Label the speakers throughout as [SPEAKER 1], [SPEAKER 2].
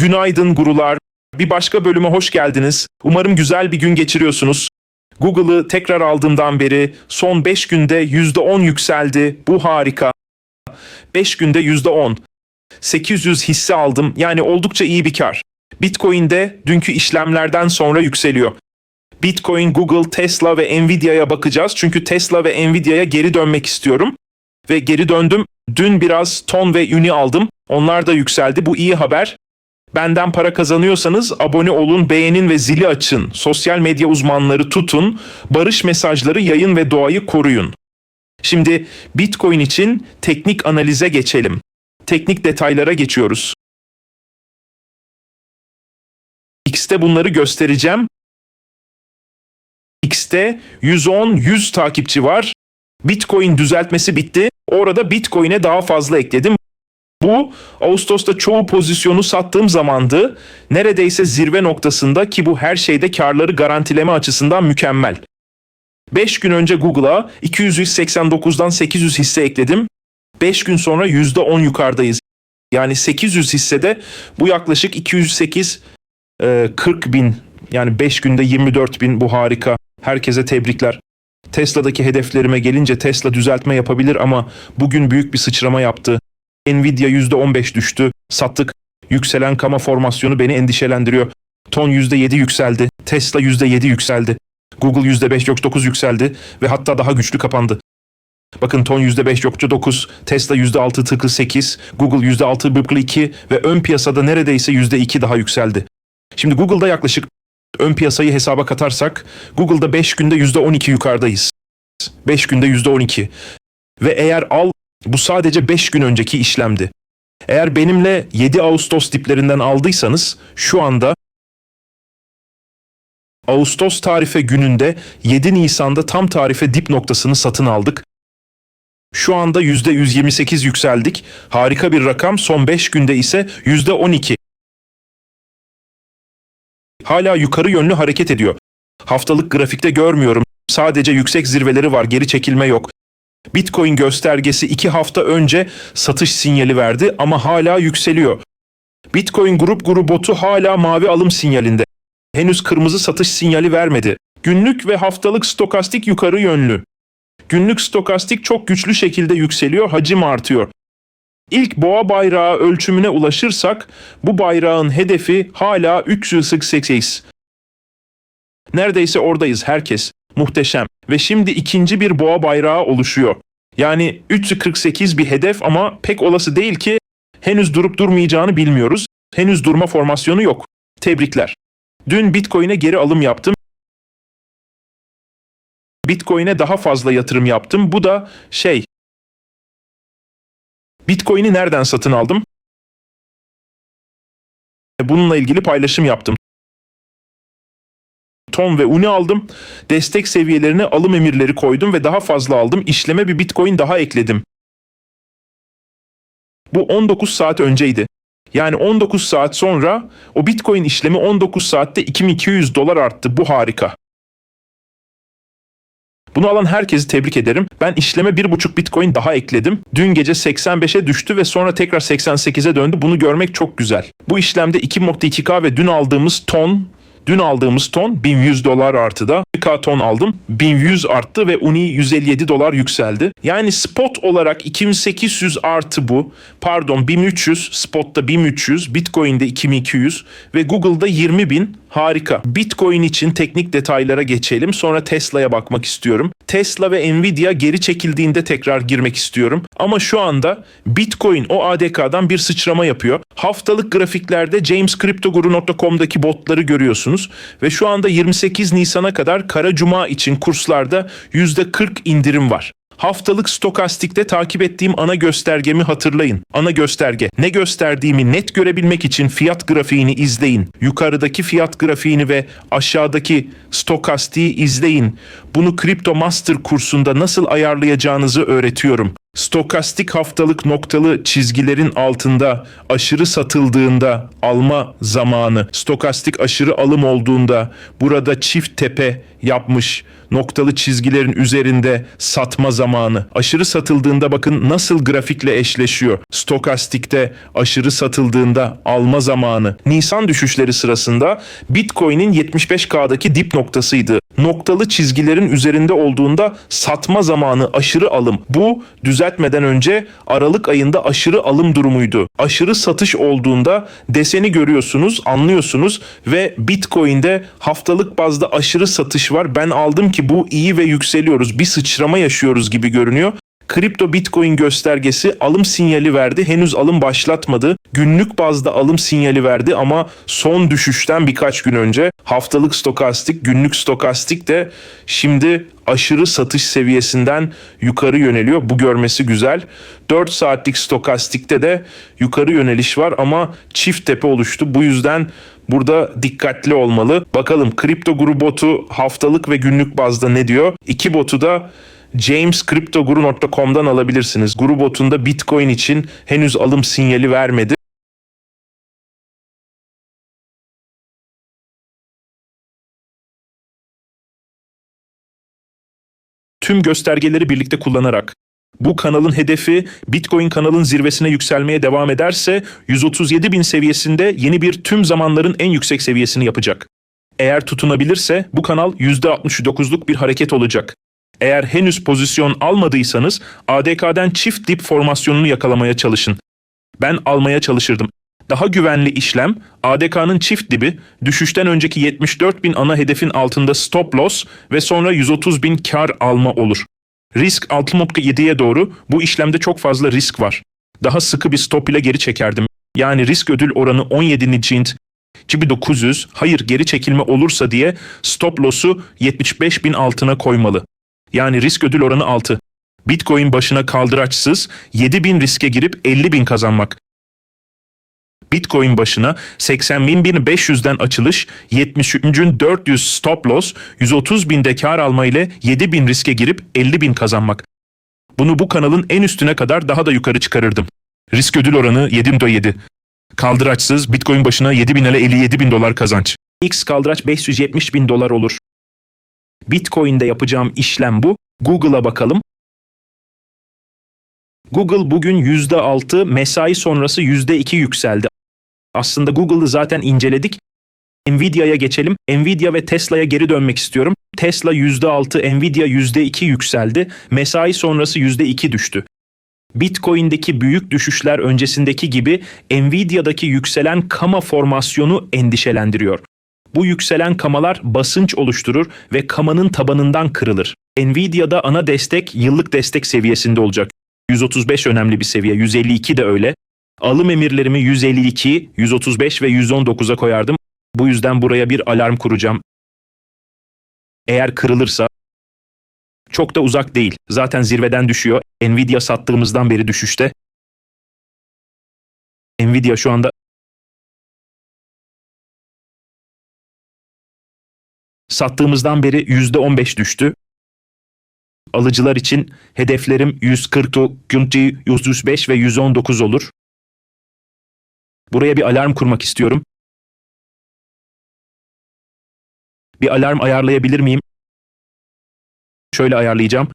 [SPEAKER 1] Günaydın gurular. Bir başka bölüme hoş geldiniz. Umarım güzel bir gün geçiriyorsunuz. Google'ı tekrar aldığımdan beri son 5 günde %10 yükseldi. Bu harika. 5 günde %10. 800 hisse aldım. Yani oldukça iyi bir kar. Bitcoin'de dünkü işlemlerden sonra yükseliyor. Bitcoin, Google, Tesla ve Nvidia'ya bakacağız. Çünkü Tesla ve Nvidia'ya geri dönmek istiyorum. Ve geri döndüm. Dün biraz ton ve uni aldım. Onlar da yükseldi. Bu iyi haber. Benden para kazanıyorsanız abone olun, beğenin ve zili açın. Sosyal medya uzmanları tutun. Barış mesajları yayın ve doğayı koruyun. Şimdi Bitcoin için teknik analize geçelim. Teknik detaylara geçiyoruz. X'te bunları göstereceğim. X'te 110-100 takipçi var. Bitcoin düzeltmesi bitti. Orada Bitcoin'e daha fazla ekledim. Bu Ağustos'ta çoğu pozisyonu sattığım zamandı. Neredeyse zirve noktasında ki bu her şeyde karları garantileme açısından mükemmel. 5 gün önce Google'a 289'dan 800 hisse ekledim. 5 gün sonra %10 yukarıdayız. Yani 800 hissede bu yaklaşık 208 e, 40 bin yani 5 günde 24 bin bu harika. Herkese tebrikler. Tesla'daki hedeflerime gelince Tesla düzeltme yapabilir ama bugün büyük bir sıçrama yaptı. Nvidia %15 düştü. Sattık. Yükselen kama formasyonu beni endişelendiriyor. Ton %7 yükseldi. Tesla %7 yükseldi. Google %5.9 yükseldi ve hatta daha güçlü kapandı. Bakın ton %5.9, Tesla %6 tıklı 8, Google %6 bıklı 2 ve ön piyasada neredeyse %2 daha yükseldi. Şimdi Google'da yaklaşık ön piyasayı hesaba katarsak Google'da 5 günde %12 yukarıdayız. 5 günde %12. Ve eğer al bu sadece 5 gün önceki işlemdi. Eğer benimle 7 Ağustos diplerinden aldıysanız şu anda Ağustos tarife gününde 7 Nisan'da tam tarife dip noktasını satın aldık. Şu anda %128 yükseldik. Harika bir rakam. Son 5 günde ise %12. Hala yukarı yönlü hareket ediyor. Haftalık grafikte görmüyorum. Sadece yüksek zirveleri var. Geri çekilme yok. Bitcoin göstergesi 2 hafta önce satış sinyali verdi ama hala yükseliyor. Bitcoin grup grubotu hala mavi alım sinyalinde. Henüz kırmızı satış sinyali vermedi. Günlük ve haftalık stokastik yukarı yönlü. Günlük stokastik çok güçlü şekilde yükseliyor, hacim artıyor. İlk boğa bayrağı ölçümüne ulaşırsak bu bayrağın hedefi hala 348. Neredeyse oradayız herkes. Muhteşem. Ve şimdi ikinci bir boğa bayrağı oluşuyor. Yani 348 bir hedef ama pek olası değil ki henüz durup durmayacağını bilmiyoruz. Henüz durma formasyonu yok. Tebrikler. Dün Bitcoin'e geri alım yaptım. Bitcoin'e daha fazla yatırım yaptım. Bu da şey. Bitcoin'i nereden satın aldım? Bununla ilgili paylaşım yaptım. Ton ve Uni aldım. Destek seviyelerine alım emirleri koydum ve daha fazla aldım. İşleme bir Bitcoin daha ekledim. Bu 19 saat önceydi. Yani 19 saat sonra o Bitcoin işlemi 19 saatte 2200 dolar arttı. Bu harika. Bunu alan herkesi tebrik ederim. Ben işleme 1.5 Bitcoin daha ekledim. Dün gece 85'e düştü ve sonra tekrar 88'e döndü. Bunu görmek çok güzel. Bu işlemde 2.2K ve dün aldığımız ton Dün aldığımız ton 1100 dolar artıda. 1K ton aldım. 1100 arttı ve Uni 157 dolar yükseldi. Yani spot olarak 2800 artı bu. Pardon 1300, spotta 1300, Bitcoin'de 2200 ve Google'da 20.000. Harika. Bitcoin için teknik detaylara geçelim. Sonra Tesla'ya bakmak istiyorum. Tesla ve Nvidia geri çekildiğinde tekrar girmek istiyorum. Ama şu anda Bitcoin o ADK'dan bir sıçrama yapıyor. Haftalık grafiklerde jamescryptoguru.com'daki botları görüyorsunuz. Ve şu anda 28 Nisan'a kadar Kara Cuma için kurslarda %40 indirim var. Haftalık stokastikte takip ettiğim ana göstergemi hatırlayın. Ana gösterge. Ne gösterdiğimi net görebilmek için fiyat grafiğini izleyin. Yukarıdaki fiyat grafiğini ve aşağıdaki stokastiği izleyin. Bunu Crypto Master kursunda nasıl ayarlayacağınızı öğretiyorum. Stokastik haftalık noktalı çizgilerin altında aşırı satıldığında alma zamanı, stokastik aşırı alım olduğunda burada çift tepe yapmış noktalı çizgilerin üzerinde satma zamanı. Aşırı satıldığında bakın nasıl grafikle eşleşiyor. Stokastikte aşırı satıldığında alma zamanı. Nisan düşüşleri sırasında Bitcoin'in 75K'daki dip noktasıydı. Noktalı çizgilerin üzerinde olduğunda satma zamanı aşırı alım. Bu düzeltmeden önce Aralık ayında aşırı alım durumuydu. Aşırı satış olduğunda deseni görüyorsunuz, anlıyorsunuz ve Bitcoin'de haftalık bazda aşırı satış var. Ben aldım ki bu iyi ve yükseliyoruz. Bir sıçrama yaşıyoruz gibi görünüyor. Kripto Bitcoin göstergesi alım sinyali verdi. Henüz alım başlatmadı. Günlük bazda alım sinyali verdi ama son düşüşten birkaç gün önce haftalık stokastik, günlük stokastik de şimdi aşırı satış seviyesinden yukarı yöneliyor. Bu görmesi güzel. 4 saatlik stokastikte de yukarı yöneliş var ama çift tepe oluştu. Bu yüzden burada dikkatli olmalı. Bakalım kripto guru botu haftalık ve günlük bazda ne diyor? İki botu da jamescryptoguru.com'dan alabilirsiniz. Guru botunda Bitcoin için henüz alım sinyali vermedi. Tüm göstergeleri birlikte kullanarak bu kanalın hedefi Bitcoin kanalın zirvesine yükselmeye devam ederse 137 bin seviyesinde yeni bir tüm zamanların en yüksek seviyesini yapacak. Eğer tutunabilirse bu kanal %69'luk bir hareket olacak. Eğer henüz pozisyon almadıysanız ADK'den çift dip formasyonunu yakalamaya çalışın. Ben almaya çalışırdım. Daha güvenli işlem ADK'nın çift dibi düşüşten önceki 74 bin ana hedefin altında stop loss ve sonra 130 bin kar alma olur. Risk 6.7'ye doğru bu işlemde çok fazla risk var. Daha sıkı bir stop ile geri çekerdim. Yani risk ödül oranı 17. cint gibi 900 hayır geri çekilme olursa diye stop loss'u 75 bin altına koymalı. Yani risk ödül oranı 6. Bitcoin başına kaldıraçsız 7 bin riske girip 50 bin kazanmak. Bitcoin başına 80.500'den açılış, 73'ün 400 stop loss, 130 binde kar alma ile 7 bin riske girip 50 bin kazanmak. Bunu bu kanalın en üstüne kadar daha da yukarı çıkarırdım. Risk ödül oranı 7.7. Kaldıraçsız Bitcoin başına 7 bin ile 57 bin dolar kazanç. X kaldıraç 570 bin dolar olur. Bitcoin'de yapacağım işlem bu. Google'a bakalım. Google bugün %6, mesai sonrası %2 yükseldi. Aslında Google'ı zaten inceledik. Nvidia'ya geçelim. Nvidia ve Tesla'ya geri dönmek istiyorum. Tesla %6, Nvidia %2 yükseldi. Mesai sonrası %2 düştü. Bitcoin'deki büyük düşüşler öncesindeki gibi Nvidia'daki yükselen kama formasyonu endişelendiriyor. Bu yükselen kamalar basınç oluşturur ve kamanın tabanından kırılır. Nvidia'da ana destek yıllık destek seviyesinde olacak. 135 önemli bir seviye, 152 de öyle. Alım emirlerimi 152, 135 ve 119'a koyardım. Bu yüzden buraya bir alarm kuracağım. Eğer kırılırsa çok da uzak değil. Zaten zirveden düşüyor. Nvidia sattığımızdan beri düşüşte. Nvidia şu anda sattığımızdan beri %15 düştü. Alıcılar için hedeflerim 140, 105 ve 119 olur. Buraya bir alarm kurmak istiyorum. Bir alarm ayarlayabilir miyim? Şöyle ayarlayacağım.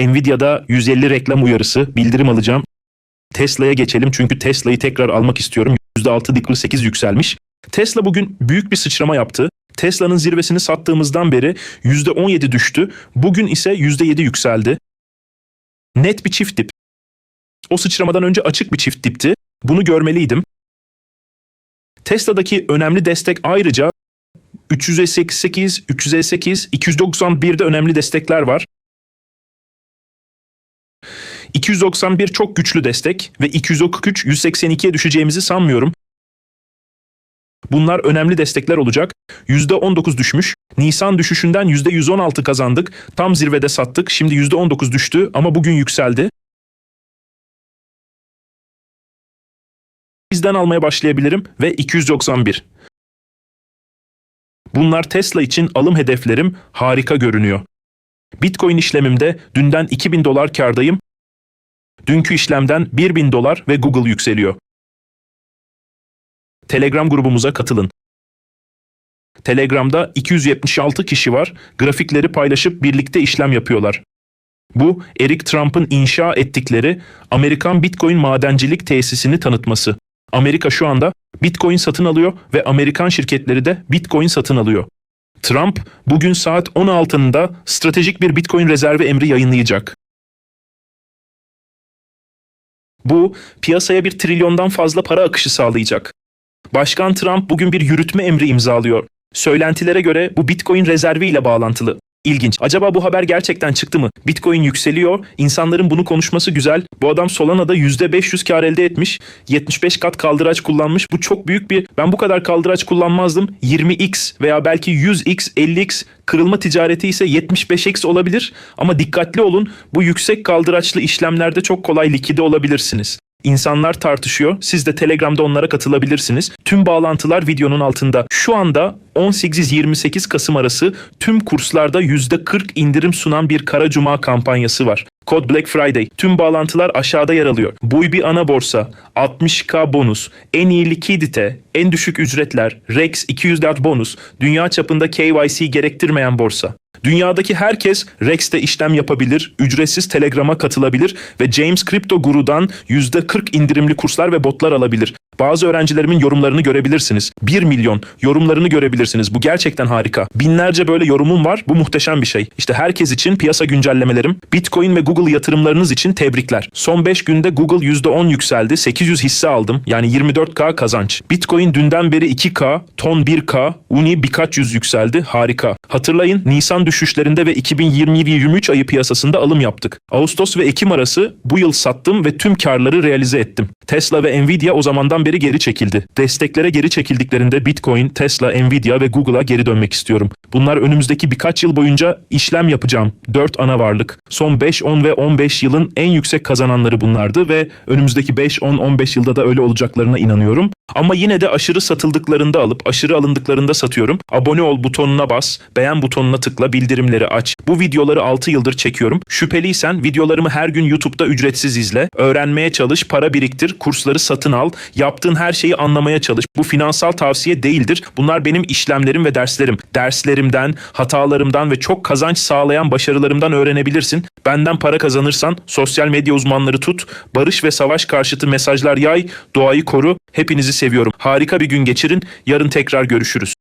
[SPEAKER 1] Nvidia'da 150 reklam uyarısı, bildirim alacağım. Tesla'ya geçelim çünkü Tesla'yı tekrar almak istiyorum. %6,8 yükselmiş. Tesla bugün büyük bir sıçrama yaptı. Tesla'nın zirvesini sattığımızdan beri %17 düştü. Bugün ise %7 yükseldi. Net bir çift dip. O sıçramadan önce açık bir çift dipti. Bunu görmeliydim. Tesla'daki önemli destek ayrıca 388, 308, 291'de önemli destekler var. 291 çok güçlü destek ve 243, 182'ye düşeceğimizi sanmıyorum. Bunlar önemli destekler olacak. %19 düşmüş. Nisan düşüşünden %116 kazandık. Tam zirvede sattık. Şimdi %19 düştü ama bugün yükseldi. Bizden almaya başlayabilirim ve 291. Bunlar Tesla için alım hedeflerim harika görünüyor. Bitcoin işlemimde dünden 2000 dolar kardayım. Dünkü işlemden 1000 dolar ve Google yükseliyor. Telegram grubumuza katılın. Telegram'da 276 kişi var. Grafikleri paylaşıp birlikte işlem yapıyorlar. Bu Eric Trump'ın inşa ettikleri Amerikan Bitcoin madencilik tesisini tanıtması. Amerika şu anda Bitcoin satın alıyor ve Amerikan şirketleri de Bitcoin satın alıyor. Trump bugün saat 16'ında stratejik bir Bitcoin rezervi emri yayınlayacak. Bu piyasaya bir trilyondan fazla para akışı sağlayacak. Başkan Trump bugün bir yürütme emri imzalıyor. Söylentilere göre bu Bitcoin rezervi ile bağlantılı. İlginç. Acaba bu haber gerçekten çıktı mı? Bitcoin yükseliyor. İnsanların bunu konuşması güzel. Bu adam Solana'da %500 kar elde etmiş. 75 kat kaldıraç kullanmış. Bu çok büyük bir... Ben bu kadar kaldıraç kullanmazdım. 20x veya belki 100x, 50x kırılma ticareti ise 75x olabilir. Ama dikkatli olun. Bu yüksek kaldıraçlı işlemlerde çok kolay likide olabilirsiniz. İnsanlar tartışıyor. Siz de Telegram'da onlara katılabilirsiniz. Tüm bağlantılar videonun altında. Şu anda 18-28 Kasım arası tüm kurslarda %40 indirim sunan bir Kara Cuma kampanyası var. Kod Black Friday. Tüm bağlantılar aşağıda yer alıyor. Buybi ana borsa, 60k bonus, en iyi likidite, en düşük ücretler, Rex 204 bonus, dünya çapında KYC gerektirmeyen borsa. Dünyadaki herkes Rex'te işlem yapabilir, ücretsiz Telegram'a katılabilir ve James Crypto Guru'dan %40 indirimli kurslar ve botlar alabilir. Bazı öğrencilerimin yorumlarını görebilirsiniz. 1 milyon yorumlarını görebilirsiniz. Bu gerçekten harika. Binlerce böyle yorumum var. Bu muhteşem bir şey. İşte herkes için piyasa güncellemelerim, Bitcoin ve Google yatırımlarınız için tebrikler. Son 5 günde Google %10 yükseldi. 800 hisse aldım. Yani 24K kazanç. Bitcoin dünden beri 2K, ton 1K, Uni birkaç yüz yükseldi. Harika. Hatırlayın Nisan düşüşlerinde ve 2020-23 ayı piyasasında alım yaptık. Ağustos ve Ekim arası bu yıl sattım ve tüm karları realize ettim. Tesla ve Nvidia o zamandan beri geri çekildi. Desteklere geri çekildiklerinde Bitcoin, Tesla, Nvidia ve Google'a geri dönmek istiyorum. Bunlar önümüzdeki birkaç yıl boyunca işlem yapacağım. 4 ana varlık. Son 5, 10 ve 15 yılın en yüksek kazananları bunlardı ve önümüzdeki 5, 10, 15 yılda da öyle olacaklarına inanıyorum. Ama yine de aşırı satıldıklarında alıp aşırı alındıklarında satıyorum. Abone ol butonuna bas, beğen butonuna tıkla, bildirimleri aç. Bu videoları 6 yıldır çekiyorum. Şüpheliysen videolarımı her gün YouTube'da ücretsiz izle. Öğrenmeye çalış, para biriktir, kursları satın al. Yaptığın her şeyi anlamaya çalış. Bu finansal tavsiye değildir. Bunlar benim işlemlerim ve derslerim. Derslerimden, hatalarımdan ve çok kazanç sağlayan başarılarımdan öğrenebilirsin. Benden para kazanırsan sosyal medya uzmanları tut, barış ve savaş karşıtı mesajlar yay, doğayı koru. Hepinizi seviyorum. Harika bir gün geçirin. Yarın tekrar görüşürüz.